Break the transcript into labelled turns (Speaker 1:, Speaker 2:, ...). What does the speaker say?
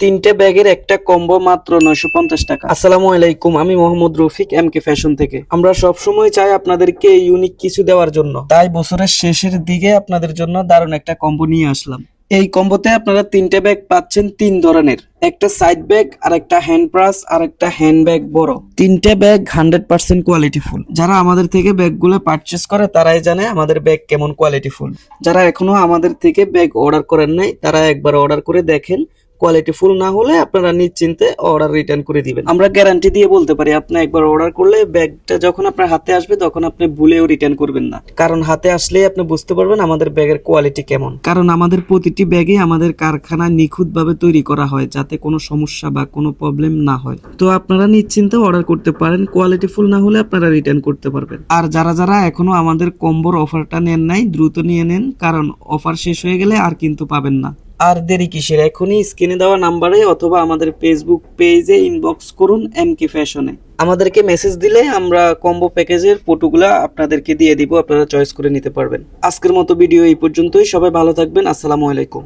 Speaker 1: তিনটে ব্যাগের একটা কম্বো মাত্র নয়শো পঞ্চাশ টাকা। আসসালামু আলাইকুম, আমি Mohammad Rafiq M K fashion থেকে। আমরা সব সময় চাই আপনাদেরকে ইউনিক কিছু দেওয়ার জন্য। তাই বছরের শেষের দিকে আপনাদের জন্য দারুণ একটা কম্বো নিয়ে আসলাম। এই কম্বোতে আপনারা তিনটে ব্যাগ পাচ্ছেন তিন ধরনের। একটা সাইড ব্যাগ আর একটা হ্যান্ড ব্রাশ আর একটা হ্যান্ড ব্যাগ বড়। তিনটে bag hundred percent quality full যারা আমাদের থেকে ব্যাগগুলো পারচেস করে, তারাই জানে আমাদের ব্যাগ কেমন কোয়ালিটি ফুল যারা এখনও আমাদের থেকে ব্যাগ অর্ডার করেন নাই, তারা একবার অর্ডার করে দেখেন। কোয়ালিটি ফুল না হলে আপনারা নিশ্চিন্তে অর্ডার রিটার্ন করে দিবেন। আমরা গ্যারান্টি দিয়ে বলতে পারি আপনি একবার অর্ডার করলে ব্যাগটা যখন আপনার হাতে আসবে তখন আপনি ভুলেও রিটার্ন করবেন না। কারণ হাতে আসলেই আপনি বুঝতে পারবেন আমাদের ব্যাগের কোয়ালিটি কেমন। কারণ আমাদের প্রতিটি ব্যাগে আমাদের কারখানা নিখুঁতভাবে তৈরি করা হয় যাতে কোনো সমস্যা বা কোনো প্রবলেম না হয়। তো আপনারা নিশ্চিন্তে অর্ডার করতে পারেন কোয়ালিটি ফুল না হলে আপনারা রিটার্ন করতে পারবেন। আর যারা যারা এখনও আমাদের কম্বোর অফারটা নেন নাই দ্রুত নিয়ে নেন কারণ অফার শেষ হয়ে গেলে আর কিন্তু পাবেন না। আর দেরি কিসের? এখনই স্ক্রিনে দেওয়া নাম্বারে অথবা আমাদের ফেসবুক পেজে ইনবক্স করুন এম কে ফ্যাশনে আমাদেরকে মেসেজ দিলে আমরা কম্বো প্যাকেজের ফটোগুলা আপনাদেরকে দিয়ে দিব, আপনারা চয়েস করে নিতে পারবেন। আজকের মতো ভিডিও এই পর্যন্তই, সবাই ভালো থাকবেন, আসসালামু আলাইকুম।